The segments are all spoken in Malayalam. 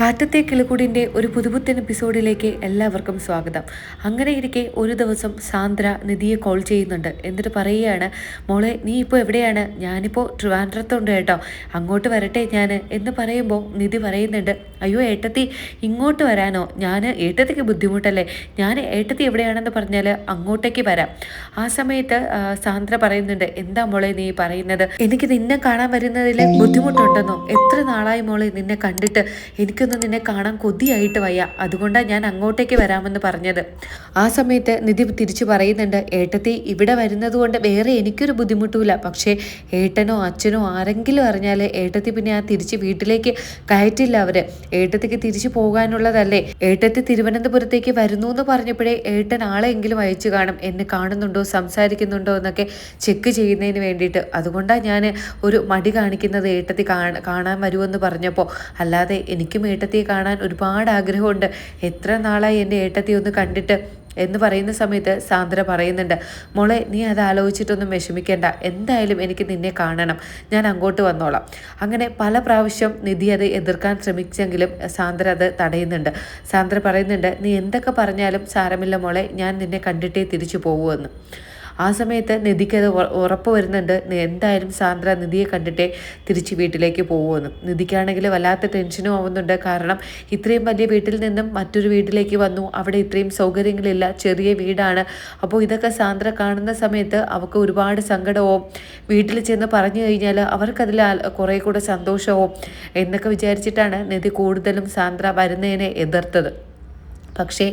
കാറ്റത്തെ കിളികൂടിന്റെ ഒരു പുതുപുത്തൻ എപ്പിസോഡിലേക്ക് എല്ലാവർക്കും സ്വാഗതം. അങ്ങനെ ഇരിക്കെ ഒരു ദിവസം സാന്ദ്ര നിധിയെ കോൾ ചെയ്യുന്നുണ്ട്. എന്നിട്ട് പറയുകയാണ് മോളെ നീ ഇപ്പോൾ എവിടെയാണ്? ഞാനിപ്പോൾ ട്രിവാൻഡ്രത്തുണ്ട് കേട്ടോ. അങ്ങോട്ട് വരട്ടെ ഞാൻ എന്ന് പറയുമ്പോൾ നിധി പറയുന്നുണ്ട് അയ്യോ ഏട്ടത്തി ഇങ്ങോട്ട് വരാനോ? ഞാൻ ഏട്ടത്തിക്ക് ബുദ്ധിമുട്ടല്ലേ? ഞാൻ ഏട്ടത്തി എവിടെയാണെന്ന് പറഞ്ഞാൽ അങ്ങോട്ടേക്ക് വരാം. ആ സമയത്ത് സാന്ദ്ര പറയുന്നുണ്ട് എന്താ മോളെ നീ പറയുന്നത്? എനിക്ക് നിന്നെ കാണാൻ വരുന്നതിൽ ബുദ്ധിമുട്ടുണ്ടെന്നോ? എത്ര നാളായി മോളെ നിന്നെ കണ്ടിട്ട്? എനിക്കൊന്ന് നിന്നെ കാണാൻ കൊതിയായിട്ട് വയ്യ. അതുകൊണ്ടാണ് ഞാൻ അങ്ങോട്ടേക്ക് വരാമെന്ന് പറഞ്ഞത്. ആ സമയത്ത് നിധി തിരിച്ചു പറയുന്നുണ്ട് ഏട്ടത്തി ഇവിടെ വരുന്നത് കൊണ്ട് വേറെ എനിക്കൊരു ബുദ്ധിമുട്ടുമില്ല. പക്ഷേ ഏട്ടനോ അച്ഛനോ ആരെങ്കിലും അറിഞ്ഞാൽ ഏട്ടത്തി പിന്നെ ആ തിരിച്ച് വീട്ടിലേക്ക് കയറ്റില്ല അവർ. ഏട്ടത്തിക്ക് തിരിച്ചു പോകാനുള്ളതല്ലേ. ഏട്ടത്തി തിരുവനന്തപുരത്തേക്ക് വരുന്നു എന്ന് പറഞ്ഞപ്പോഴേ ഏട്ടൻ ആളെങ്കിലും അയച്ചു കാണും. എന്നെ കാണുന്നുണ്ടോ സംസാരിക്കുന്നുണ്ടോ എന്നൊക്കെ ചെക്ക് ചെയ്യുന്നതിന് വേണ്ടിയിട്ട്. അതുകൊണ്ടാണ് ഞാൻ ഒരു മടി കാണിക്കുന്നത് ഏട്ടത്തി കാണാൻ വരുമെന്ന് പറഞ്ഞപ്പോൾ അല്ലാതെ എനിക്കും ഏട്ടത്തിയെ കാണാൻ ഒരുപാട് ആഗ്രഹമുണ്ട്. എത്ര നാളായി എന്റെ ഏട്ടത്തി ഒന്ന് കണ്ടിട്ട് എന്ന് പറയുന്ന സമയത്ത് സാന്ദ്ര പറയുന്നുണ്ട് മോളെ നീ അത് ആലോചിച്ചിട്ടൊന്നും വിഷമിക്കേണ്ട. എന്തായാലും എനിക്ക് നിന്നെ കാണണം. ഞാൻ അങ്ങോട്ട് വന്നോളാം. അങ്ങനെ പല പ്രാവശ്യം നിധി അത് എതിർക്കാൻ ശ്രമിച്ചെങ്കിലും സാന്ദ്ര അത് തടയുന്നുണ്ട്. സാന്ദ്ര പറയുന്നുണ്ട് നീ എന്തൊക്കെ പറഞ്ഞാലും സാരമില്ല മോളെ ഞാൻ നിന്നെ കണ്ടിട്ടേ തിരിച്ചു പോകുമെന്ന് ആ സമയത്ത് നിധിക്ക് അത് ഉറപ്പ് വരുന്നുണ്ട്. എന്തായാലും സാന്ദ്ര നിധിയെ കണ്ടിട്ടേ തിരിച്ച് വീട്ടിലേക്ക് പോകുമെന്ന് നിധിക്കാണെങ്കിൽ വല്ലാത്ത ടെൻഷനും ആവുന്നുണ്ട്. കാരണം ഇത്രയും വലിയ വീട്ടിൽ നിന്നും മറ്റൊരു വീട്ടിലേക്ക് വന്നു. അവിടെ ഇത്രയും സൗകര്യങ്ങളില്ല. ചെറിയ വീടാണ്. അപ്പോൾ ഇതൊക്കെ സാന്ദ്ര കാണുന്ന സമയത്ത് അവൾക്ക് ഒരുപാട് സങ്കടവും. വീട്ടിൽ ചെന്ന് പറഞ്ഞു കഴിഞ്ഞാൽ അവർക്കതിൽ കുറേ കൂടെ സന്തോഷവും എന്നൊക്കെ വിചാരിച്ചിട്ടാണ് നിധി കൂടുതലും സാന്ദ്ര വരുന്നതിനെ എതിർത്തത്. പക്ഷേ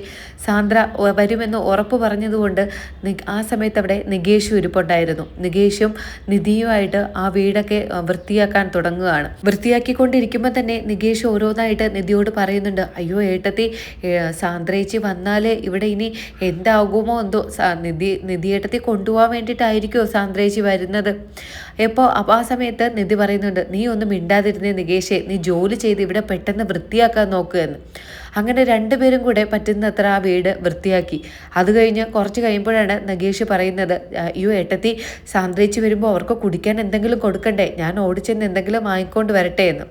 സാന്ദ്ര വരുമെന്ന് ഉറപ്പ് പറഞ്ഞതുകൊണ്ട് ആ സമയത്ത് അവിടെ നികേഷ് ഇരിപ്പുണ്ടായിരുന്നു. നികേഷും നിധിയുമായിട്ട് ആ വീടൊക്കെ വൃത്തിയാക്കാൻ തുടങ്ങുകയാണ്. വൃത്തിയാക്കിക്കൊണ്ടിരിക്കുമ്പോൾ തന്നെ നികേഷ് ഓരോന്നായിട്ട് നിധിയോട് പറയുന്നുണ്ട് അയ്യോ ഏട്ടത്തി സാന്ദ്രയിച്ച് വന്നാൽ ഇവിടെ ഇനി എന്താകുമോ എന്തോ നിധി നിധിയേട്ടത്തി കൊണ്ടുപോകാൻ വേണ്ടിയിട്ടായിരിക്കുമോ സാന്ദ്രയിച്ച് വരുന്നത്? എപ്പോൾ അപ്പോൾ ആ സമയത്ത് നിധി പറയുന്നുണ്ട് നീ ഒന്നും മിണ്ടാതിരുന്നേ നികേഷേ നീ ജോലി ചെയ്ത് ഇവിടെ പെട്ടെന്ന് വൃത്തിയാക്കാൻ നോക്കുക എന്ന്. അങ്ങനെ രണ്ടുപേരും കൂടെ പറ്റുന്നത്ര ആ വീട് വൃത്തിയാക്കി. അത് കഴിഞ്ഞ് കുറച്ച് കഴിയുമ്പോഴാണ് നഗേഷ് പറയുന്നത് അയ്യോ ഏട്ടത്തി സാന്ദ്രയിച്ച് വരുമ്പോൾ അവർക്ക് കുടിക്കാൻ എന്തെങ്കിലും കൊടുക്കണ്ടേ? ഞാൻ ഓടിച്ചെന്ന് എന്തെങ്കിലും വാങ്ങിക്കൊണ്ട് വരട്ടെ എന്ന്.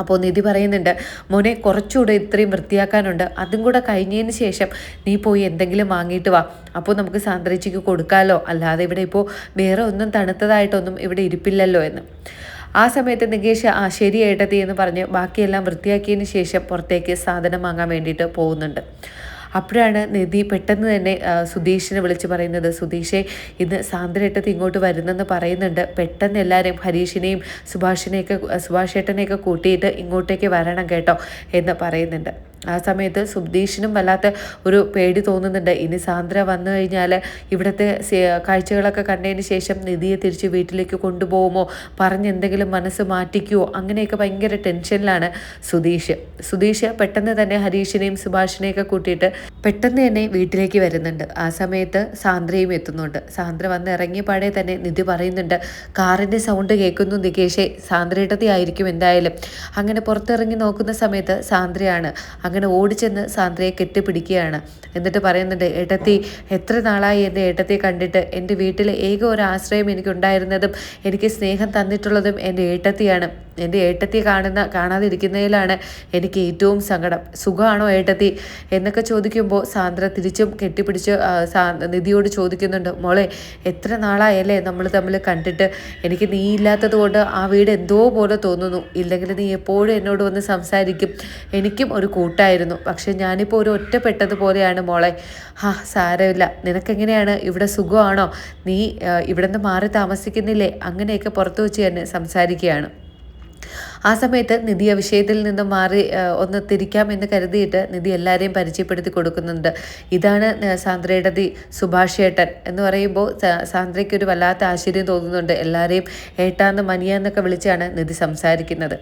അപ്പോൾ നിധി പറയുന്നുണ്ട് മോനെ കുറച്ചുകൂടെ ഇത്രയും വൃത്തിയാക്കാനുണ്ട്. അതും കൂടെ കഴിഞ്ഞതിന് ശേഷം നീ പോയി എന്തെങ്കിലും വാങ്ങിയിട്ട് വാ. അപ്പോൾ നമുക്ക് സാന്ദ്രച്ചിക്ക് കൊടുക്കാമല്ലോ അല്ലാതെ ഇവിടെ ഇപ്പോൾ വേറെ ഒന്നും തണുത്തതായിട്ടൊന്നും ഇവിടെ ഇരിപ്പില്ലല്ലോ എന്ന്. ആ സമയത്ത് നികേഷ് ആ ശരി ഏട്ടത്തി എന്ന് പറഞ്ഞ് ബാക്കിയെല്ലാം വൃത്തിയാക്കിയതിന് ശേഷം പുറത്തേക്ക് സാധനം വാങ്ങാൻ വേണ്ടിയിട്ട് പോകുന്നുണ്ട്. അപ്പോഴാണ് നിധി പെട്ടെന്ന് തന്നെ സുധീഷിനെ വിളിച്ച് പറയുന്നത്. സുധീഷെ ഇന്ന് സാന്ദ്രേട്ടത്തി ഇങ്ങോട്ട് വരുന്നെന്ന് പറയുന്നുണ്ട്. പെട്ടെന്ന് എല്ലാവരെയും ഹരീഷിനെയും സുഭാഷിനെയൊക്കെ സുഭാഷേട്ടനെയൊക്കെ കൂട്ടിയിട്ട് ഇങ്ങോട്ടേക്ക് വരണം കേട്ടോ എന്ന് പറയുന്നുണ്ട്. ആ സമയത്ത് സുബ്ദീഷിനും വല്ലാത്ത ഒരു പേടി തോന്നുന്നുണ്ട്. ഇനി സാന്ദ്ര വന്നു കഴിഞ്ഞാൽ ഇവിടുത്തെ കാഴ്ചകളൊക്കെ കണ്ടതിന് ശേഷം നിധിയെ തിരിച്ച് വീട്ടിലേക്ക് കൊണ്ടുപോകുമോ പറഞ്ഞ് എന്തെങ്കിലും മനസ്സ് മാറ്റിക്കുമോ അങ്ങനെയൊക്കെ ഭയങ്കര ടെൻഷനിലാണ് സുധീഷ്. സുധീഷ് പെട്ടെന്ന് തന്നെ ഹരീഷിനെയും സുഭാഷിനെയൊക്കെ കൂട്ടിയിട്ട് പെട്ടെന്ന് തന്നെ വീട്ടിലേക്ക് വരുന്നുണ്ട്. ആ സമയത്ത് സാന്ദ്രയും എത്തുന്നുണ്ട്. സാന്ദ്ര വന്ന് ഇറങ്ങിയ പാടെ തന്നെ നിധി പറയുന്നുണ്ട് കാറിന്റെ സൗണ്ട് കേൾക്കുന്നു നികേഷെ. സാന്ദ്രയുടെ ആയിരിക്കും എന്തായാലും. അങ്ങനെ പുറത്തിറങ്ങി നോക്കുന്ന സമയത്ത് സാന്ദ്രയാണ്. അങ്ങനെ ഓടിച്ചെന്ന് സാന്ദ്രയെ കെട്ടിപ്പിടിക്കുകയാണ്. എന്നിട്ട് പറയുന്നുണ്ട് ഏട്ടത്തി എത്ര നാളായി എന്റെ ഏട്ടത്തെ കണ്ടിട്ട്? എന്റെ വീട്ടിലെ ഏക ഒരു ആശ്രയം എനിക്കുണ്ടായിരുന്നതും എനിക്ക് സ്നേഹം തന്നിട്ടുള്ളതും എന്റെ ഏട്ടത്തിയാണ്. എന്റെ ഏട്ടത്തി കാണുന്ന കാണാതിരിക്കുന്നതിലാണ് എനിക്ക് ഏറ്റവും സങ്കടം. സുഖമാണോ ഏട്ടത്തി? എന്നൊക്കെ ചോദിക്കുമ്പോൾ സാന്ദ്ര തിരിച്ചും കെട്ടിപ്പിടിച്ച് നിധിയോട് ചോദിക്കുന്നുണ്ട് മോളെ എത്ര നാളായല്ലേ നമ്മൾ തമ്മിൽ കണ്ടിട്ട്? എനിക്ക് നീ ഇല്ലാത്തത് കൊണ്ട് ആ വീട് എന്തോ പോലെ തോന്നുന്നു. ഇല്ലെങ്കിൽ നീ എപ്പോഴും എന്നോട് വന്ന് സംസാരിക്കും. എനിക്കും ഒരു കൂട്ടായിരുന്നു പക്ഷെ ഞാനിപ്പോൾ ഒരു ഒറ്റപ്പെട്ടതുപോലെയാണ് മോളെ. ഹാ സാരമില്ല. നിനക്കെങ്ങനെയാണ്? ഇവിടെ സുഖമാണോ? നീ ഇവിടെ നിന്ന് മാറി താമസിക്കുന്നില്ലേ? അങ്ങനെയൊക്കെ പുറത്തു വെച്ച് തന്നെ സംസാരിക്കുകയാണ്. ആ സമയത്ത് നിധി ആ വിഷയത്തിൽ നിന്ന് മാറി ഒന്ന് തിരിക്കാം എന്ന് കരുതിയിട്ട് നിധി എല്ലാവരെയും പരിചയപ്പെടുത്തി കൊടുക്കുന്നുണ്ട്. ഇതാണ് സാന്ദ്രയുടെ ദി സുഭാഷ് ഏട്ടൻ എന്ന് പറയുമ്പോൾ സാന്ദ്രയ്ക്ക് ഒരു വല്ലാത്ത ആശ്ചര്യം തോന്നുന്നുണ്ട്. എല്ലാവരെയും ഏട്ടാന്ന് മനിയാന്നൊക്കെ വിളിച്ചാണ് നിധി സംസാരിക്കുന്നത്.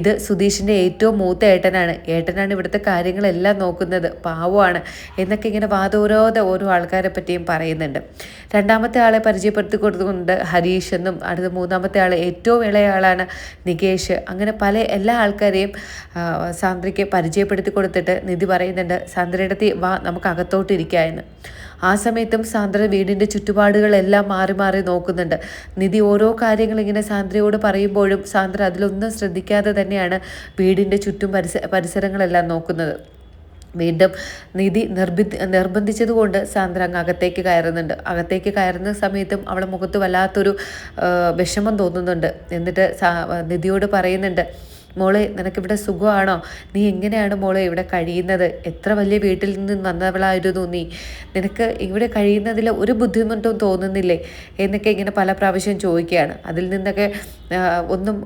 ഇത് സുധീഷിന്റെ ഏറ്റവും മൂത്ത ഏട്ടനാണ്. ഏട്ടനാണ് ഇവിടുത്തെ കാര്യങ്ങളെല്ലാം നോക്കുന്നത്. പാവമാണ് എന്നൊക്കെ ഇങ്ങനെ വാദോരോധ ഓരോ ആൾക്കാരെ പറ്റിയും പറയുന്നുണ്ട്. രണ്ടാമത്തെ ആളെ പരിചയപ്പെടുത്തി കൊടുത്തുകൊണ്ട് ഹരീഷ് എന്നും അടുത്ത മൂന്നാമത്തെ ആൾ ഏറ്റവും ഇളയ ആളാണ് നികേഷ്. അങ്ങനെ പല എല്ലാ ആൾക്കാരെയും സാന്ദ്രയ്ക്ക് പരിചയപ്പെടുത്തി കൊടുത്തിട്ട് നിധി പറയുന്നുണ്ട് സാന്ദ്രയുടെ വാ നമുക്ക് അകത്തോട്ട് ഇരിക്കാമെന്ന് ആ സമയത്തും സാന്ദ്ര വീടിന്റെ ചുറ്റുപാടുകളെല്ലാം മാറി മാറി നോക്കുന്നുണ്ട്. നിധി ഓരോ കാര്യങ്ങൾ ഇങ്ങനെ സാന്ദ്രയോട് പറയുമ്പോഴും സാന്ദ്ര അതിലൊന്നും ശ്രദ്ധിക്കാതെ തന്നെയാണ് വീടിന്റെ ചുറ്റും പരിസ പരിസരങ്ങളെല്ലാം നോക്കുന്നത്. വീണ്ടും നിധി നിർബന്ധി നിർബന്ധിച്ചതുകൊണ്ട് സാന്ദ്ര അങ്ങ് അകത്തേക്ക് കയറുന്നുണ്ട്. അകത്തേക്ക് കയറുന്ന സമയത്തും അവളെ മുഖത്ത് വല്ലാത്തൊരു വിഷമം തോന്നുന്നുണ്ട്. എന്നിട്ട് നിധിയോട് പറയുന്നുണ്ട് മോളെ നിനക്കിവിടെ സുഖമാണോ? നീ എങ്ങനെയാണ് മോളെ ഇവിടെ കഴിയുന്നത്? എത്ര വലിയ വീട്ടിൽ നിന്ന് വന്നവളായിരുന്നു നീ? നിനക്ക് ഇവിടെ കഴിയുന്നതിൽ ഒരു ബുദ്ധിമുട്ടും തോന്നുന്നില്ലേ? എന്നൊക്കെ ഇങ്ങനെ പല പ്രാവശ്യം ചോദിക്കുകയാണ്. അതിൽ നിന്നൊക്കെ ഒന്നും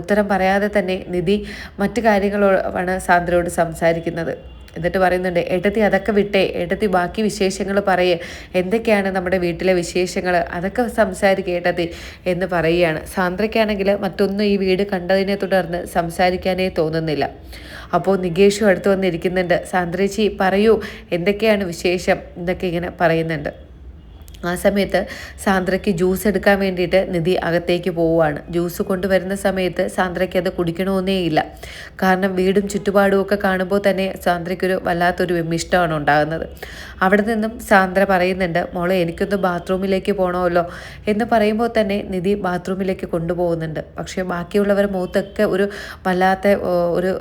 ഉത്തരം പറയാതെ തന്നെ നിധി മറ്റു കാര്യങ്ങളോടാണ് സാന്ദ്രയോട് സംസാരിക്കുന്നത്. എന്നിട്ട് പറയുന്നുണ്ട് ഏട്ടത്തി അതൊക്കെ വിട്ടേ ഏട്ടത്തി ബാക്കി വിശേഷങ്ങൾ പറയേ. എന്തൊക്കെയാണ് നമ്മുടെ വീട്ടിലെ വിശേഷങ്ങൾ അതൊക്കെ സംസാരിക്കുക ഏട്ടത്തി എന്ന് പറയുകയാണ്. സാന്ദ്രയ്ക്കാണെങ്കിൽ മറ്റൊന്നും ഈ വീട് കണ്ടതിനെ തുടർന്ന് സംസാരിക്കാനേ തോന്നുന്നില്ല. അപ്പോൾ നികേഷും അടുത്ത് വന്നിരിക്കുന്നുണ്ട്. സാന്ദ്രേച്ചി പറയൂ എന്തൊക്കെയാണ് വിശേഷം? എന്നൊക്കെ ഇങ്ങനെ പറയുന്നുണ്ട്. ആ സമയത്ത് സാന്ദ്രയ്ക്ക് ജ്യൂസ് എടുക്കാൻ വേണ്ടിയിട്ട് നിധി അകത്തേക്ക് പോവുകയാണ്. ജ്യൂസ് കൊണ്ടുവരുന്ന സമയത്ത് സാന്ദ്രയ്ക്ക് അത് കുടിക്കണമെന്നേ ഇല്ല കാരണം വീടും ചുറ്റുപാടും ഒക്കെ കാണുമ്പോൾ തന്നെ സാന്ദ്രയ്ക്കൊരു വല്ലാത്തൊരു വിമിഷ്ടമാണ് ഉണ്ടാകുന്നത്. അവിടെ നിന്നും സാന്ദ്ര പറയുന്നുണ്ട് മോളെ എനിക്കൊന്ന് ബാത്റൂമിലേക്ക് പോകണമല്ലോ എന്ന് പറയുമ്പോൾ തന്നെ നിധി ബാത്റൂമിലേക്ക് കൊണ്ടുപോകുന്നുണ്ട്. പക്ഷേ ബാക്കിയുള്ളവർ മുഖത്തൊക്കെ ഒരു വല്ലാത്ത ഒരു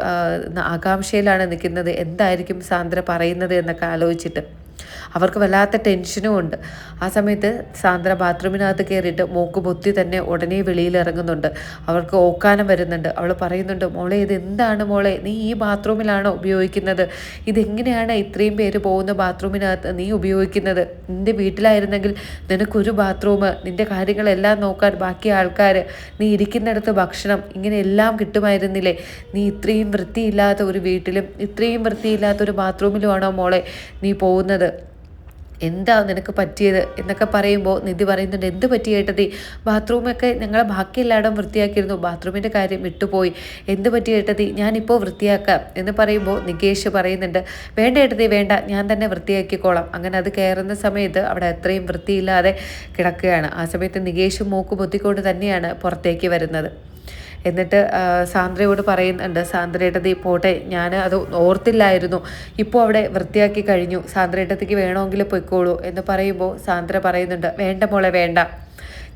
ആകാംക്ഷയിലാണ് നിൽക്കുന്നത്. എന്തായിരിക്കും സാന്ദ്ര പറയുന്നത് എന്നൊക്കെ ആലോചിച്ചിട്ട്. അവർക്ക് വല്ലാത്ത ടെൻഷനും ഉണ്ട്. ആ സമയത്ത് സാന്ദ്ര ബാത്റൂമിനകത്ത് കയറിയിട്ട് മോക്ക് പൊത്തി തന്നെ ഉടനെ വെളിയിൽ ഇറങ്ങുന്നുണ്ട്. അവർക്ക് ഓക്കാനം വരുന്നുണ്ട്. അവൾ പറയുന്നുണ്ട് മോളെ ഇത് എന്താണ് മോളെ? നീ ഈ ബാത്റൂമിലാണോ ഉപയോഗിക്കുന്നത്? ഇതെങ്ങനെയാണ് ഇത്രയും പേര് പോകുന്ന ബാത്റൂമിനകത്ത് നീ ഉപയോഗിക്കുന്നത്? നിന്റെ വീട്ടിലായിരുന്നെങ്കിൽ നിനക്കൊരു ബാത്റൂം നിന്റെ കാര്യങ്ങളെല്ലാം നോക്കാൻ ബാക്കി ആൾക്കാർ നീ ഇരിക്കുന്നിടത്ത് ഭക്ഷണം ഇങ്ങനെ എല്ലാം കിട്ടുമായിരുന്നില്ലേ? നീ ഇത്രയും വൃത്തിയില്ലാത്ത ഒരു വീട്ടിലും ഇത്രയും വൃത്തിയില്ലാത്ത ഒരു ബാത്റൂമിലുമാണോ മോളെ നീ പോകുന്നത്? എന്താ നിനക്ക് പറ്റിയത് എന്നൊക്കെ പറയുമ്പോൾ നിധി പറയുന്നുണ്ട് എന്ത് പറ്റി ബാത്റൂമൊക്കെ ഞങ്ങൾ ബാക്കി എല്ലായിടം വൃത്തിയാക്കിയിരുന്നു. ബാത്റൂമിന്റെ കാര്യം വിട്ടുപോയി. എന്ത് പറ്റി ഏട്ടതി ഞാനിപ്പോൾ വൃത്തിയാക്കാം. എന്ന് പറയുമ്പോൾ നികേഷ് പറയുന്നുണ്ട് വേണ്ട വേണ്ട. ഞാൻ തന്നെ വൃത്തിയാക്കിക്കോളാം. അങ്ങനെ അത് കയറുന്ന സമയത്ത് അവിടെ അത്രയും വൃത്തിയില്ലാതെ കിടക്കുകയാണ്. ആ സമയത്ത് നികേഷ് മൂക്ക് പൊത്തിക്കൊണ്ട് തന്നെയാണ് പുറത്തേക്ക് വരുന്നത്. എന്നിട്ട് സാന്ദ്രയോട് പറയുന്നുണ്ട് സാന്ദ്രയുടെ പോട്ടെ ഞാൻ അത് ഓർത്തില്ലായിരുന്നു. ഇപ്പോൾ അവിടെ വൃത്തിയാക്കി കഴിഞ്ഞു. സാന്ദ്രേട്ടത്തേക്ക് വേണമെങ്കിൽ പൊയ്ക്കോളൂ എന്ന് പറയുമ്പോൾ സാന്ദ്ര പറയുന്നുണ്ട് വേണ്ട മോളെ വേണ്ട.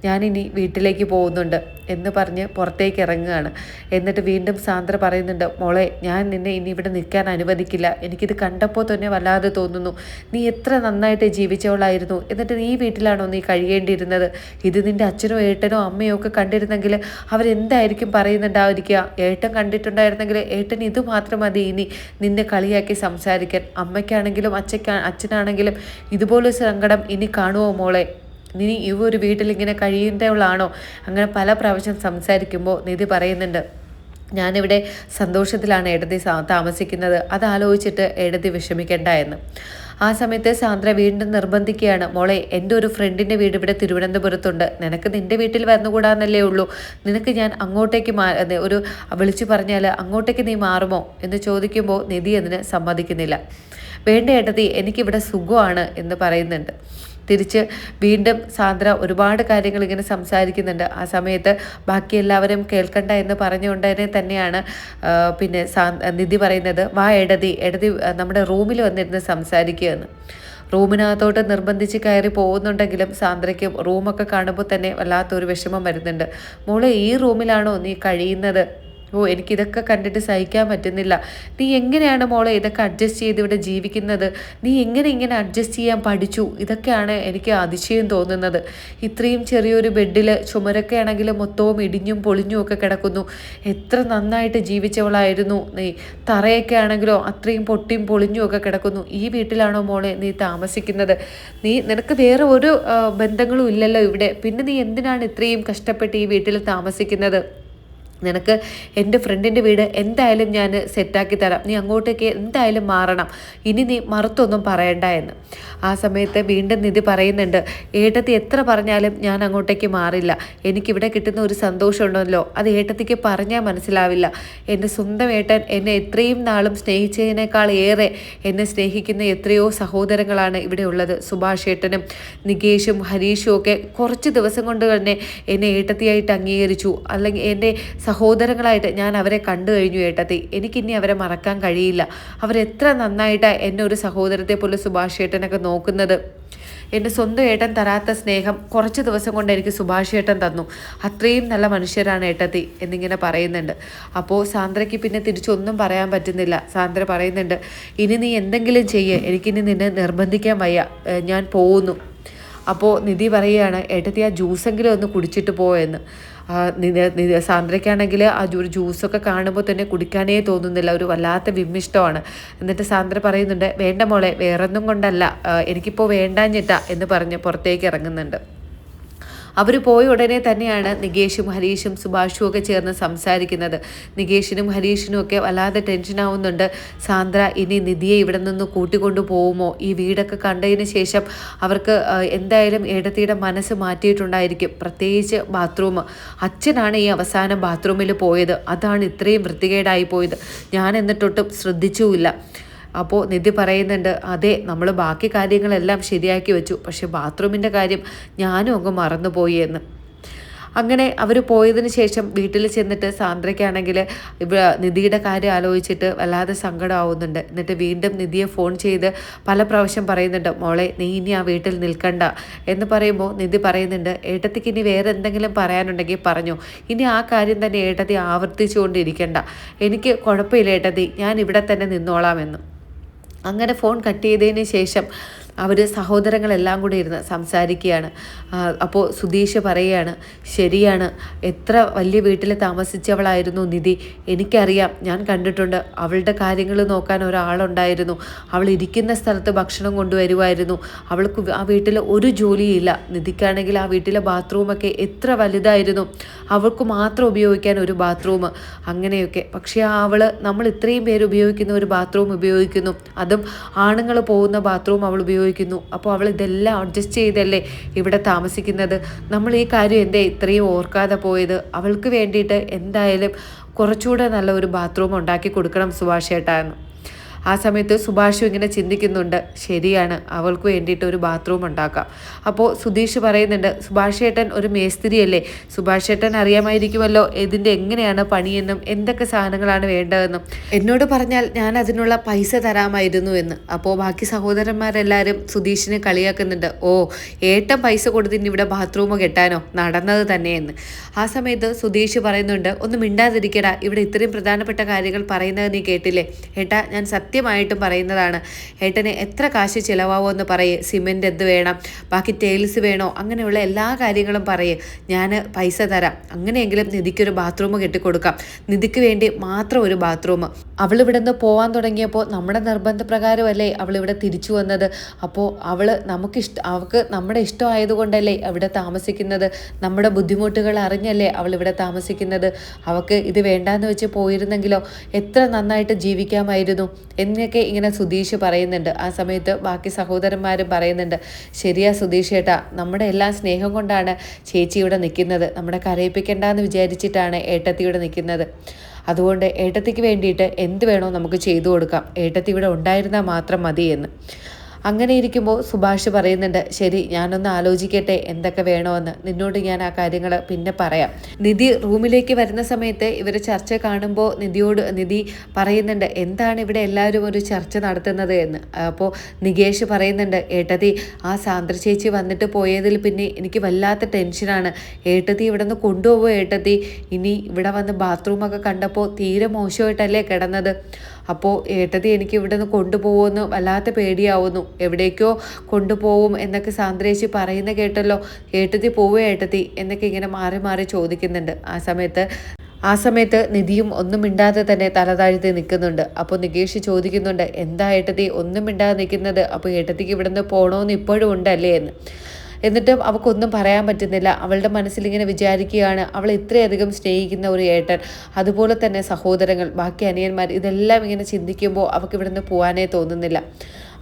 ഞാനിനി വീട്ടിലേക്ക് പോകുന്നുണ്ട് എന്ന് പറഞ്ഞ് പുറത്തേക്ക് ഇറങ്ങുകയാണ്. എന്നിട്ട് വീണ്ടും സാന്ദ്ര പറയുന്നുണ്ട് മോളെ ഞാൻ നിന്നെ ഇനി ഇവിടെ നിൽക്കാൻ അനുവദിക്കില്ല. എനിക്കിത് കണ്ടപ്പോൾ തന്നെ വല്ലാതെ തോന്നുന്നു. നീ എത്ര നന്നായിട്ട് ജീവിച്ചവളായിരുന്നു. എന്നിട്ട് നീ വീട്ടിലാണോ നീ കഴിയേണ്ടിയിരുന്നത്? ഇത് നിന്റെ അച്ഛനോ ഏട്ടനോ അമ്മയോ ഒക്കെ കണ്ടിരുന്നെങ്കിൽ അവരെന്തായിരിക്കും പറയുന്നുണ്ടായിരിക്കുക? ഏട്ടൻ കണ്ടിട്ടുണ്ടായിരുന്നെങ്കിൽ ഏട്ടൻ ഇത് മാത്രം മതി ഇനി നിന്നെ കളിയാക്കി സംസാരിക്കാൻ. അമ്മയ്ക്കാണെങ്കിലും അച്ഛക്കാ അച്ഛനാണെങ്കിലും ഇതുപോലെ സങ്കടം ഇനി കാണുമോ മോളെ? നീ ഈ ഒരു വീട്ടിൽ ഇങ്ങനെ കഴിയേണ്ടവളാണോ അങ്ങനെ പല പ്രാവശ്യം സംസാരിക്കുമ്പോൾ നിധി പറയുന്നുണ്ട് ഞാനിവിടെ സന്തോഷത്തിലാണ് എടതി താമസിക്കുന്നത്. അതാലോചിച്ചിട്ട് എടതി വിഷമിക്കേണ്ട എന്ന്. ആ സമയത്ത് സാന്ദ്ര വീണ്ടും നിർബന്ധിക്കുകയാണ് മോളെ എന്റെ ഒരു ഫ്രണ്ടിന്റെ വീട് ഇവിടെ തിരുവനന്തപുരത്തുണ്ട്. നിനക്ക് നിന്റെ വീട്ടിൽ വന്നുകൂടാന്നല്ലേ ഉള്ളൂ. നിനക്ക് ഞാൻ അങ്ങോട്ടേക്ക് മാ ഒരു വിളിച്ചു പറഞ്ഞാൽ അങ്ങോട്ടേക്ക് നീ മാറുമോ? എന്ന് ചോദിക്കുമ്പോൾ നിധി അതിന് സമ്മതിക്കുന്നില്ല. വേണ്ട ഏട്ടതി എനിക്കിവിടെ സുഖമാണ് എന്ന് പറയുന്നുണ്ട്. തിരിച്ച് വീണ്ടും സാന്ദ്ര ഒരുപാട് കാര്യങ്ങൾ ഇങ്ങനെ സംസാരിക്കുന്നുണ്ട്. ആ സമയത്ത് ബാക്കി എല്ലാവരും കേൾക്കണ്ട എന്ന് പറഞ്ഞുകൊണ്ടതിനെ തന്നെയാണ് പിന്നെ നിധി പറയുന്നത് വാ എടതി എടതി നമ്മുടെ റൂമിൽ വന്നിരുന്ന് സംസാരിക്കുകയെന്ന് റൂമിനകത്തോട്ട് നിർബന്ധിച്ച് കയറി പോകുന്നുണ്ടെങ്കിലും സാന്ദ്രയ്ക്ക് റൂമൊക്കെ കാണുമ്പോൾ തന്നെ വല്ലാത്തൊരു വിഷമം വരുന്നുണ്ട്. മോളെ ഈ റൂമിലാണോ നീ കഴിയുന്നത്? ഓ എനിക്കിതൊക്കെ കണ്ടിട്ട് സഹിക്കാൻ പറ്റുന്നില്ല. നീ എങ്ങനെയാണ് മോളെ ഇതൊക്കെ അഡ്ജസ്റ്റ് ചെയ്ത് ഇവിടെ ജീവിക്കുന്നത്? നീ എങ്ങനെ ഇങ്ങനെ അഡ്ജസ്റ്റ് ചെയ്യാൻ പഠിച്ചു? ഇതൊക്കെയാണ് എനിക്ക് അതിശയം തോന്നുന്നത്. ഇത്രയും ചെറിയൊരു ബെഡിൽ ചുമരൊക്കെ ആണെങ്കിൽ മൊത്തവും ഇടിഞ്ഞും പൊളിഞ്ഞും ഒക്കെ കിടക്കുന്നു. എത്ര നന്നായിട്ട് ജീവിച്ചവളായിരുന്നു നീ. തറയൊക്കെ ആണെങ്കിലോ അത്രയും പൊട്ടിയും പൊളിഞ്ഞും ഒക്കെ കിടക്കുന്നു. ഈ വീട്ടിലാണോ മോളെ നീ താമസിക്കുന്നത്? നീ നിനക്ക് വേറെ ഒരു ബന്ധങ്ങളും ഇല്ലല്ലോ ഇവിടെ. പിന്നെ നീ എന്തിനാണ് ഇത്രയും കഷ്ടപ്പെട്ട് ഈ വീട്ടിൽ താമസിക്കുന്നത്? നിനക്ക് എന്റെ ഫ്രണ്ടിന്റെ വീട് എന്തായാലും ഞാൻ സെറ്റാക്കി തരാം. നീ അങ്ങോട്ടേക്ക് എന്തായാലും മാറണം. ഇനി നീ മറുത്തൊന്നും പറയണ്ട എന്ന്. ആ സമയത്ത് വീണ്ടും നിധി പറയുന്നുണ്ട് ഏട്ടത്തി എത്ര പറഞ്ഞാലും ഞാൻ അങ്ങോട്ടേക്ക് മാറില്ല. എനിക്കിവിടെ കിട്ടുന്ന ഒരു സന്തോഷമുണ്ടല്ലോ. അത് ഏട്ടത്തിക്ക് പറഞ്ഞാൽ മനസ്സിലാവില്ല. എന്റെ സ്വന്തം ഏട്ടൻ എന്നെ എത്രയും നാളും സ്നേഹിച്ചതിനേക്കാൾ ഏറെ എന്നെ സ്നേഹിക്കുന്ന എത്രയോ സഹോദരങ്ങളാണ് ഇവിടെ ഉള്ളത്. സുഭാഷ് ഏട്ടനും നികേഷും ഹരീഷും ഒക്കെ കുറച്ച് ദിവസം കൊണ്ട് തന്നെ എന്നെ ഏട്ടത്തിയായിട്ട് അംഗീകരിച്ചു. അല്ലെങ്കിൽ എന്റെ സഹോദരങ്ങളായിട്ട് ഞാൻ അവരെ കണ്ടു കഴിഞ്ഞു ഏട്ടത്തി. എനിക്കിനി അവരെ മറക്കാൻ കഴിയില്ല. അവരെത്ര നന്നായിട്ടാണ് എന്നെ ഒരു സഹോദരത്തെ പോലെ സുഭാഷ് ഏട്ടനൊക്കെ നോക്കുന്നത്. എന്റെ സ്വന്തം ഏട്ടൻ തരാത്ത സ്നേഹം കുറച്ച് ദിവസം കൊണ്ട് എനിക്ക് സുഭാഷ് ഏട്ടൻ തന്നു. അത്രയും നല്ല മനുഷ്യരാണ് ഏട്ടത്തി എന്നിങ്ങനെ പറയുന്നുണ്ട്. അപ്പോൾ സാന്ദ്രയ്ക്ക് പിന്നെ തിരിച്ചൊന്നും പറയാൻ പറ്റുന്നില്ല. സാന്ദ്ര പറയുന്നുണ്ട് ഇനി നീ എന്തെങ്കിലും ചെയ്യേ. എനിക്കിനി നിന്നെ നിർബന്ധിക്കാൻ വയ്യ. ഞാൻ പോകുന്നു അപ്പോൾ നിധി പറയുകയാണ് ഏട്ടത്തി ആ ജ്യൂസെങ്കിലും ഒന്ന് കുടിച്ചിട്ട് പോയെന്ന് സാന്ദ്രയ്ക്കാണെങ്കിൽ ആ ഒരു ജ്യൂസൊക്കെ കാണുമ്പോൾ തന്നെ കുടിക്കാനേ തോന്നുന്നില്ല. ഒരു വല്ലാത്ത വിമ്മിഷ്ടമാണ്. എന്നിട്ട് സാന്ദ്ര പറയുന്നുണ്ട് വേണ്ട മോളെ വേറൊന്നും കൊണ്ടല്ല. എനിക്കിപ്പോൾ വേണ്ടാഞ്ഞിട്ട എന്ന് പറഞ്ഞ് പുറത്തേക്ക് ഇറങ്ങുന്നുണ്ട്. അവർ പോയ ഉടനെ തന്നെയാണ് നികേഷും ഹരീഷും സുഭാഷും ഒക്കെ ചേർന്ന് സംസാരിക്കുന്നത്. നികേഷിനും ഹരീഷിനും ഒക്കെ വല്ലാതെ ടെൻഷൻ ആവുന്നുണ്ട്. സാന്ദ്ര ഇനി നിധിയെ ഇവിടെ നിന്ന് കൂട്ടിക്കൊണ്ടു പോകുമോ ഈ വീടൊക്കെ കണ്ടതിന് ശേഷം അവർക്ക് എന്തായാലും ഏടത്തിയുടെ മനസ്സ് മാറ്റിയിട്ടുണ്ടായിരിക്കും. പ്രത്യേകിച്ച് ബാത്റൂം അച്ഛനാണ് ഈ അവസാനം ബാത്റൂമിൽ പോയത്. അതാണ് ഇത്രയും വൃത്തികേടായി പോയത്. ഞാൻ എന്നിട്ടൊട്ടും ശ്രദ്ധിച്ചുമില്ല. അപ്പോൾ നിധി പറയുന്നുണ്ട് അതെ നമ്മൾ ബാക്കി കാര്യങ്ങളെല്ലാം ശരിയാക്കി വെച്ചു. പക്ഷെ ബാത്റൂമിന്റെ കാര്യം ഞാനും അങ്ങ് മറന്നുപോയി എന്ന്. അങ്ങനെ അവർ പോയതിന് ശേഷം വീട്ടിൽ ചെന്നിട്ട് സാന്ദ്രയ്ക്കാണെങ്കിൽ ഇവ നിധിയുടെ കാര്യം ആലോചിച്ചിട്ട് വല്ലാതെ സങ്കടമാവുന്നുണ്ട് എന്നിട്ട് വീണ്ടും നിധിയെ ഫോൺ ചെയ്ത് പല പ്രാവശ്യം പറയുന്നുണ്ട് മോളെ നീ ഇനി ആ വീട്ടിൽ നിൽക്കണ്ട. എന്ന് പറയുമ്പോൾ നിധി പറയുന്നുണ്ട് ഏട്ടത്തിക്ക് ഇനി വേറെ എന്തെങ്കിലും പറയാനുണ്ടെങ്കിൽ പറഞ്ഞു. ഇനി ആ കാര്യം തന്നെ ഏട്ടത്തി ആവർത്തിച്ചുകൊണ്ടിരിക്കണ്ട. എനിക്ക് കുഴപ്പമില്ല ഏട്ടത്തി. ഞാൻ ഇവിടെ തന്നെ നിന്നോളാമെന്ന് അങ്ങനെ ഫോൺ കട്ട് ചെയ്തതിന് ശേഷം അവർ സഹോദരങ്ങളെല്ലാം കൂടെ ഇരുന്ന് സംസാരിക്കുകയാണ്. അപ്പോൾ സുധീഷ് പറയുകയാണ് ശരിയാണ് എത്ര വലിയ വീട്ടിൽ താമസിച്ചവളായിരുന്നു നിധി. എനിക്കറിയാം ഞാൻ കണ്ടിട്ടുണ്ട്. അവളുടെ കാര്യങ്ങൾ നോക്കാൻ ഒരാളുണ്ടായിരുന്നു. അവൾ ഇരിക്കുന്ന സ്ഥലത്ത് ഭക്ഷണം കൊണ്ടുവരുമായിരുന്നു. അവൾക്ക് ആ വീട്ടിൽ ഒരു ജോലിയില്ല. നിധിക്കാണെങ്കിൽ ആ വീട്ടിലെ ബാത്റൂമൊക്കെ എത്ര വലുതായിരുന്നു. അവൾക്ക് മാത്രം ഉപയോഗിക്കാൻ ഒരു ബാത്റൂം. അങ്ങനെയൊക്കെ. പക്ഷേ അവൾ നമ്മൾ ഇത്രയും പേര് ഉപയോഗിക്കുന്ന ഒരു ബാത്റൂം ഉപയോഗിക്കുന്നു. അതും ആണുങ്ങൾ പോകുന്ന ബാത്റൂം അവൾ ഉപയോഗിക്കുന്നു ഉപയോഗിക്കുന്നു. അപ്പോൾ അവൾ ഇതെല്ലാം അഡ്ജസ്റ്റ് ചെയ്തല്ലേ ഇവിടെ താമസിക്കുന്നത്. നമ്മൾ ഈ കാര്യം എന്തേ ഇത്രയും ഓർക്കാതെ പോയത്? അവൾക്ക് വേണ്ടിയിട്ട് എന്തായാലും കുറച്ചുകൂടെ നല്ല ഒരു ബാത്റൂം ഉണ്ടാക്കി കൊടുക്കണം സുഭാഷേട്ടാ ഏട്ടാന്ന് ആ സമയത്ത് സുഭാഷും ഇങ്ങനെ ചിന്തിക്കുന്നുണ്ട് ശരിയാണ് അവൾക്ക് വേണ്ടിയിട്ട് ഒരു ബാത്റൂം ഉണ്ടാക്കാം. അപ്പോൾ സുധീഷ് പറയുന്നുണ്ട് സുഭാഷേട്ടൻ ഒരു മേസ്തിരിയല്ലേ? സുഭാഷ് ഏട്ടൻ അറിയാമായിരിക്കുമല്ലോ ഇതിന്റെ എങ്ങനെയാണ് പണിയെന്നും എന്തൊക്കെ സാധനങ്ങളാണ് വേണ്ടതെന്നും. എന്നോട് പറഞ്ഞാൽ ഞാൻ അതിനുള്ള പൈസ തരാമായിരുന്നു എന്ന്. അപ്പോൾ ബാക്കി സഹോദരന്മാരെല്ലാവരും സുധീഷിനെ കളിയാക്കുന്നുണ്ട് ഓ ഏട്ടൻ പൈസ കൊടുത്തിന് ഇവിടെ ബാത്റൂം കെട്ടാനോ? നടന്നത് തന്നെയെന്ന് ആ സമയത്ത് സുധീഷ് പറയുന്നുണ്ട് ഒന്ന് മിണ്ടാതിരിക്കടാ ഇവിടെ ഇത്രയും പ്രധാനപ്പെട്ട കാര്യങ്ങൾ പറയുന്നത് നീ കേട്ടില്ലേ? ഏട്ടാ ഞാൻ സത്യം സത്യമായിട്ടും പറയുന്നതാണ്. ഏട്ടന് എത്ര കാശ് ചിലവാകുമെന്ന് പറയേ. സിമെന്റ് എന്ത് വേണം? ബാക്കി ടൈൽസ് വേണോ? അങ്ങനെയുള്ള എല്ലാ കാര്യങ്ങളും പറയേ. ഞാൻ പൈസ തരാം. അങ്ങനെയെങ്കിലും നിധിക്കൊരു ബാത്റൂം കെട്ടിക്കൊടുക്കാം. നിധിക്ക് വേണ്ടി മാത്രം ഒരു ബാത്റൂം അവൾ ഇവിടെ നിന്ന് പോകാൻ തുടങ്ങിയപ്പോൾ നമ്മുടെ നിർബന്ധപ്രകാരമല്ലേ അവൾ ഇവിടെ തിരിച്ചു വന്നത്? അപ്പോൾ അവൾ നമുക്കിഷ്ട അവൾക്ക് നമ്മുടെ ഇഷ്ടമായതുകൊണ്ടല്ലേ അവിടെ താമസിക്കുന്നത്? നമ്മുടെ ബുദ്ധിമുട്ടുകൾ അറിഞ്ഞല്ലേ അവൾ ഇവിടെ താമസിക്കുന്നത്? അവൾക്ക് ഇത് വേണ്ടാന്ന് വെച്ച് പോയിരുന്നെങ്കിലോ എത്ര നന്നായിട്ട് ജീവിക്കാമായിരുന്നു? എന്നൊക്കെ ഇങ്ങനെ സുധീഷ് പറയുന്നുണ്ട്. ആ സമയത്ത് ബാക്കി സഹോദരന്മാരും പറയുന്നുണ്ട്. ശരിയാ സുധീഷ് ഏട്ടാ നമ്മുടെ എല്ലാ സ്നേഹം കൊണ്ടാണ് ചേച്ചി ഇവിടെ നിൽക്കുന്നത് നമ്മുടെ കരയിപ്പിക്കണ്ടെന്ന് വിചാരിച്ചിട്ടാണ് ഏട്ടത്തി ഇവിടെ നിൽക്കുന്നത് അതുകൊണ്ട് ഏട്ടത്തിക്ക് വേണ്ടിയിട്ട് എന്ത് വേണോ നമുക്ക് ചെയ്തു കൊടുക്കാം. ഏട്ടത്തി ഇവിടെ ഉണ്ടായിരുന്നാൽ മാത്രം മതി എന്ന് അങ്ങനെ ഇരിക്കുമ്പോൾ സുഭാഷ് പറയുന്നുണ്ട് ശരി ഞാനൊന്ന് ആലോചിക്കട്ടെ എന്തൊക്കെ വേണമെന്ന് നിന്നോട് ഞാൻ ആ കാര്യങ്ങൾ പിന്നെ പറയാം. നിധി റൂമിലേക്ക് വരുന്ന സമയത്ത് ഇവർ ചർച്ച കാണുമ്പോൾ നിധിയോട് നിധി പറയുന്നുണ്ട് എന്താണ് ഇവിടെ എല്ലാവരും ഒരു ചർച്ച നടത്തുന്നത് എന്ന്? അപ്പോൾ നികേഷ് പറയുന്നുണ്ട് ഏട്ടതി ആ സാന്ദ്ര ചേച്ചി വന്നിട്ട് പോയതിൽ പിന്നെ എനിക്ക് വല്ലാത്ത ടെൻഷനാണ്. ഏട്ടതി ഇവിടെ നിന്ന് കൊണ്ടുപോകുമോ ഏട്ടതി? ഇനി ഇവിടെ വന്ന് ബാത്റൂമൊക്കെ കണ്ടപ്പോൾ തീരെ മോശമായിട്ടല്ലേ കിടന്നത്? അപ്പോൾ ഏട്ടതി എനിക്ക് ഇവിടെ നിന്ന് കൊണ്ടുപോകുമെന്ന് വല്ലാത്ത പേടിയാവുന്നു. എവിടേക്കോ കൊണ്ടുപോകും എന്നൊക്കെ സാന്ദ്രേശി പറയുന്ന കേട്ടല്ലോ. ഏട്ടതി പോവേ ഏട്ടത്തി എന്നൊക്കെ ഇങ്ങനെ മാറി മാറി ചോദിക്കുന്നുണ്ട്. ആ സമയത്ത് ആ സമയത്ത് നിധിയും ഒന്നും മിണ്ടാതെ തന്നെ തലതാഴ്ത്തി നിൽക്കുന്നുണ്ട്. അപ്പോൾ നികേഷ് ചോദിക്കുന്നുണ്ട് എന്താ ഏട്ടത്തി ഒന്നും മിണ്ടാതെ നിൽക്കുന്നത്? അപ്പോൾ ഏട്ടത്തിക്ക് ഇവിടുന്ന് പോകണമെന്ന് ഇപ്പോഴും ഉണ്ടല്ലേ? എന്ന്. എന്നിട്ടും അവൾക്കൊന്നും പറയാൻ പറ്റുന്നില്ല. അവളുടെ മനസ്സിലിങ്ങനെ വിചാരിക്കുകയാണ് അവൾ ഇത്രയധികം സ്നേഹിക്കുന്ന ഒരു ഏട്ടൻ അതുപോലെ തന്നെ സഹോദരങ്ങൾ ബാക്കി അനിയന്മാർ ഇതെല്ലാം ഇങ്ങനെ ചിന്തിക്കുമ്പോൾ അവൾക്ക് ഇവിടുന്ന് പോകാനേ തോന്നുന്നില്ല.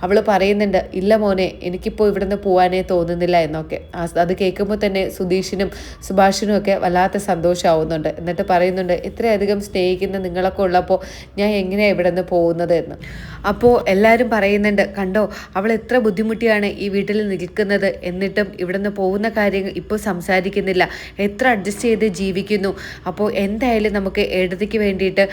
അവൾ പറയുന്നുണ്ട് ഇല്ല മോനെ എനിക്കിപ്പോൾ ഇവിടുന്ന് പോകാനേ തോന്നുന്നില്ല എന്നൊക്കെ. അത് കേൾക്കുമ്പോൾ തന്നെ സുധീഷിനും സുഭാഷിനും ഒക്കെ വല്ലാത്ത സന്തോഷമാവുന്നുണ്ട് എന്നിട്ട് പറയുന്നുണ്ട് ഇത്രയധികം സ്നേഹിക്കുന്ന നിങ്ങളൊക്കെ ഉള്ളപ്പോൾ ഞാൻ എങ്ങനെയാണ് ഇവിടെ നിന്ന് പോകുന്നത് എന്ന്? അപ്പോൾ എല്ലാവരും പറയുന്നുണ്ട് കണ്ടോ അവൾ എത്ര ബുദ്ധിമുട്ടിയാണ് ഈ വീട്ടിൽ നിൽക്കുന്നത്. എന്നിട്ടും ഇവിടുന്ന് പോകുന്ന കാര്യങ്ങൾ ഇപ്പോൾ സംസാരിക്കുന്നില്ല. എത്ര അഡ്ജസ്റ്റ് ചെയ്ത് ജീവിക്കുന്നു. അപ്പോൾ എന്തായാലും നമുക്ക് എഴുതിക്ക് വേണ്ടിയിട്ട്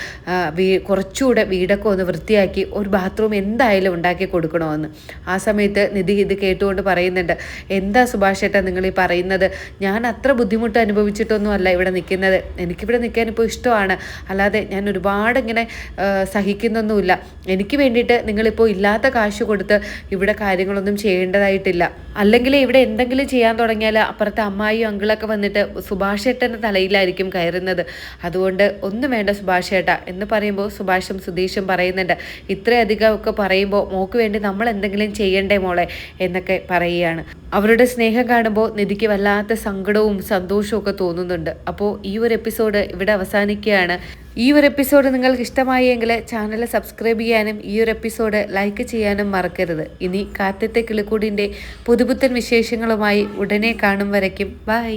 കുറച്ചുകൂടെ വീടൊക്കെ ഒന്ന് വൃത്തിയാക്കി ഒരു ബാത്റൂം എന്തായാലും ഉണ്ടാക്കി കൊടുക്കണമെന്ന്. ആ സമയത്ത് നിധി ഇത് കേട്ടുകൊണ്ട് പറയുന്നുണ്ട് എന്താ സുഭാഷ് ഏട്ടാ നിങ്ങൾ ഈ പറയുന്നത്? ഞാൻ അത്ര ബുദ്ധിമുട്ട് അനുഭവിച്ചിട്ടൊന്നും അല്ല ഇവിടെ നിൽക്കുന്നത്. എനിക്കിവിടെ നിൽക്കാൻ ഇപ്പോൾ ഇഷ്ടമാണ്. അല്ലാതെ ഞാൻ ഒരുപാട് ഇങ്ങനെ സഹിക്കുന്നൊന്നുമില്ല. എനിക്ക് വേണ്ടിയിട്ട് നിങ്ങളിപ്പോൾ ഇല്ലാത്ത കാശ് കൊടുത്ത് ഇവിടെ കാര്യങ്ങളൊന്നും ചെയ്യേണ്ടതായിട്ടില്ല. അല്ലെങ്കിൽ ഇവിടെ എന്തെങ്കിലും ചെയ്യാൻ തുടങ്ങിയാൽ അപ്പുറത്തെ അമ്മായിയും അങ്കിളൊക്കെ വന്നിട്ട് സുഭാഷ് ഏട്ടന്റെ തലയിലായിരിക്കും കയറുന്നത്. അതുകൊണ്ട് ഒന്നും വേണ്ട സുഭാഷ് ഏട്ടാ എന്ന് പറയുമ്പോൾ സുഭാഷും സുധീഷും പറയുന്നുണ്ട് ഇത്രയധികം ഒക്കെ പറയുമ്പോൾ മോക്ക് വേണ്ടി നമ്മൾ എന്തെങ്കിലും ചെയ്യണ്ടേ മോളെ? എന്നൊക്കെ പറയുകയാണ്. അവരുടെ സ്നേഹം കാണുമ്പോൾ നിധിക്ക് വല്ലാത്ത സങ്കടവും സന്തോഷവും ഒക്കെ തോന്നുന്നുണ്ട്. അപ്പോൾ ഈ ഒരു എപ്പിസോഡ് ഇവിടെ അവസാനിക്കുകയാണ്. ഈ ഒരു എപ്പിസോഡ് നിങ്ങൾക്ക് ഇഷ്ടമായെങ്കിൽ ചാനൽ സബ്സ്ക്രൈബ് ചെയ്യാനും ഈ ഒരു എപ്പിസോഡ് ലൈക്ക് ചെയ്യാനും മറക്കരുത്. ഇനി കാറ്റത്തെ കിളിക്കൂടിന്റെ പുതുപുത്തൻ വിശേഷങ്ങളുമായി ഉടനെ കാണും വരയ്ക്കും. ബൈ